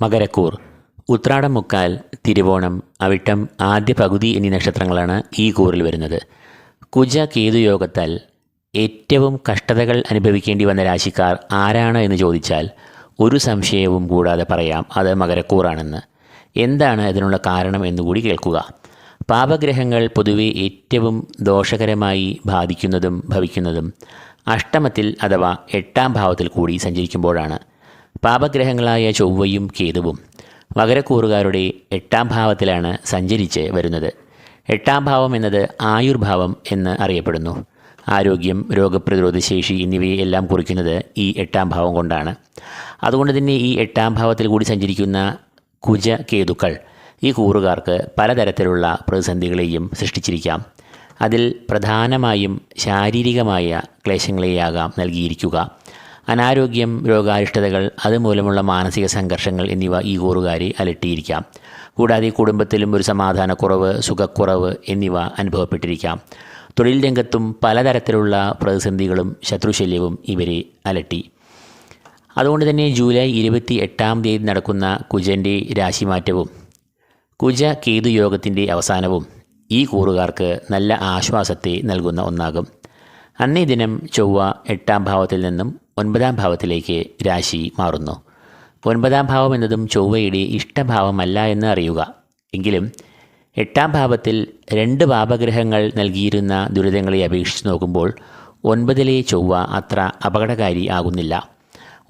മകരക്കൂർ ഉത്രാടം മുക്കാൽ തിരുവോണം അവിട്ടം ആദ്യ പകുതി എന്നീ നക്ഷത്രങ്ങളാണ് ഈ കൂറിൽ വരുന്നത്. കുജ കേതു യോഗത്താൽ ഏറ്റവും കഷ്ടതകൾ അനുഭവിക്കേണ്ടി വന്ന രാശിക്കാർ ആരാണ് എന്ന് ചോദിച്ചാൽ ഒരു സംശയവും കൂടാതെ പറയാം അത് മകരക്കൂറാണെന്ന്. എന്താണ് അതിനുള്ള കാരണം എന്നുകൂടി കേൾക്കുക. പാപഗ്രഹങ്ങൾ പൊതുവെ ഏറ്റവും ദോഷകരമായി ബാധിക്കുന്നതും ഭവിക്കുന്നതും അഷ്ടമത്തിൽ അഥവാ എട്ടാം ഭാവത്തിൽ കൂടി സഞ്ചരിക്കുമ്പോഴാണ്. പാപഗ്രഹങ്ങളായ ചൊവ്വയും കേതുവും മകരക്കൂറുകാരുടെ എട്ടാം ഭാവത്തിലാണ് സഞ്ചരിച്ച് വരുന്നത്. എട്ടാം ഭാവം എന്നത് ആയുർഭാവം എന്ന് അറിയപ്പെടുന്നു. ആരോഗ്യം രോഗപ്രതിരോധ ശേഷി എന്നിവയെ എല്ലാം കുറിക്കുന്നത് ഈ എട്ടാം ഭാവം കൊണ്ടാണ്. അതുകൊണ്ട് തന്നെ ഈ എട്ടാം ഭാവത്തിൽ കൂടി സഞ്ചരിക്കുന്ന കുജ കേതുക്കൾ ഈ കൂറുകാർക്ക് പലതരത്തിലുള്ള പ്രതിസന്ധികളെയും സൃഷ്ടിച്ചിരിക്കാം. അതിൽ പ്രധാനമായും ശാരീരികമായ ക്ലേശങ്ങളെയാകാം നൽകിയിരിക്കുക. അനാരോഗ്യം രോഗാരിഷ്ടതകൾ അതുമൂലമുള്ള മാനസിക സംഘർഷങ്ങൾ എന്നിവ ഈ കൂറുകാരി അലട്ടിയിരിക്കാം. കൂടാതെ കുടുംബത്തിലും ഒരു സമാധാനക്കുറവ് സുഖക്കുറവ് എന്നിവ അനുഭവപ്പെട്ടിരിക്കാം. തൊഴിൽ രംഗത്തും പലതരത്തിലുള്ള പ്രതിസന്ധികളും ശത്രുശല്യവും ഇവരെ അലട്ടി. അതുകൊണ്ട് തന്നെ ജൂലൈ ഇരുപത്തി എട്ടാം തീയതി നടക്കുന്ന കുജന്റെ രാശിമാറ്റവും കുജ കേതു യോഗത്തിന്റെ അവസാനവും ഈ കൂറുകാർക്ക് നല്ല ആശ്വാസത്തെ നൽകുന്ന ഒന്നാകും. അന്നേ ദിനം ചൊവ്വ എട്ടാം ഭാവത്തിൽ നിന്നും ഒൻപതാം ഭാവത്തിലേക്ക് രാശി മാറുന്നു. ഒൻപതാം ഭാവം എന്നതും ചൊവ്വയുടെ ഇഷ്ടഭാവമല്ല എന്ന് അറിയുക. എങ്കിലും എട്ടാം ഭാവത്തിൽ രണ്ട് പാപഗ്രഹങ്ങൾ നൽകിയിരുന്ന ദുരിതങ്ങളെ അപേക്ഷിച്ച് നോക്കുമ്പോൾ ഒൻപതിലെ ചൊവ്വ അത്ര അപകടകാരി ആകുന്നില്ല.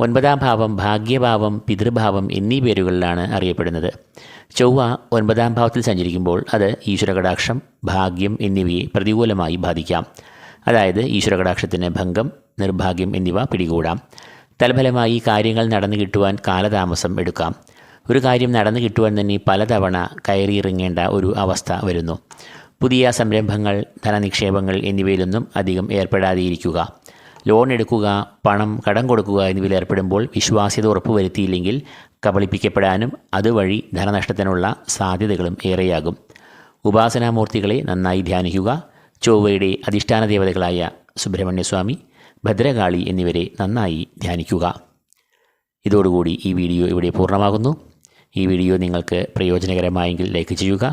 ഒൻപതാം ഭാവം ഭാഗ്യഭാവം പിതൃഭാവം എന്നീ പേരുകളിലാണ് അറിയപ്പെടുന്നത്. ചൊവ്വ ഒൻപതാം ഭാവത്തിൽ സഞ്ചരിക്കുമ്പോൾ അത് ഈശ്വരകടാക്ഷം ഭാഗ്യം എന്നിവയെ പ്രതികൂലമായി ബാധിക്കാം. അതായത് ഈശ്വരകടാക്ഷത്തിന് ഭംഗം നിർഭാഗ്യം എന്നിവ പിടികൂടാം. തൽഫലമായി കാര്യങ്ങൾ നടന്നു കിട്ടുവാൻ കാലതാമസം എടുക്കാം. ഒരു കാര്യം നടന്നു കിട്ടുവാൻ തന്നെ പലതവണ കയറിയിറങ്ങേണ്ട ഒരു അവസ്ഥ വരുന്നു. പുതിയ സംരംഭങ്ങൾ ധനനിക്ഷേപങ്ങൾ എന്നിവയിലൊന്നും അധികം ഏർപ്പെടാതെയിരിക്കുക. ലോൺ എടുക്കുക പണം കടം കൊടുക്കുക എന്നിവയിൽ ഏർപ്പെടുമ്പോൾ വിശ്വാസ്യത ഉറപ്പുവരുത്തിയില്ലെങ്കിൽ കബളിപ്പിക്കപ്പെടാനും അതുവഴി ധനനഷ്ടത്തിനുള്ള സാധ്യതകളും ഏറെയാകും. ഉപാസനാമൂർത്തികളെ നന്നായി ധ്യാനിക്കുക. ചൊവ്വയുടെ അധിഷ്ഠാന ദേവതകളായ സുബ്രഹ്മണ്യസ്വാമി ഭദ്രകാളി എന്നിവരെ നന്നായി ധ്യാനിക്കുക. ഇതോടുകൂടി ഈ വീഡിയോ ഇവിടെ പൂർണമാകുന്നു. ഈ വീഡിയോ നിങ്ങൾക്ക് പ്രയോജനകരമായെങ്കിൽ ലൈക്ക് ചെയ്യുക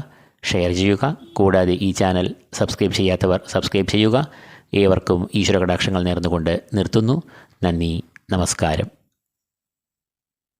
ഷെയർ ചെയ്യുക കൂടാതെ ഈ ചാനൽ സബ്സ്ക്രൈബ് ചെയ്യാത്തവർ സബ്സ്ക്രൈബ് ചെയ്യുക. ഏവർക്കും ഈശ്വര കടാക്ഷങ്ങൾ നേർന്നുകൊണ്ട് നിർത്തുന്നു. നന്ദി നമസ്കാരം.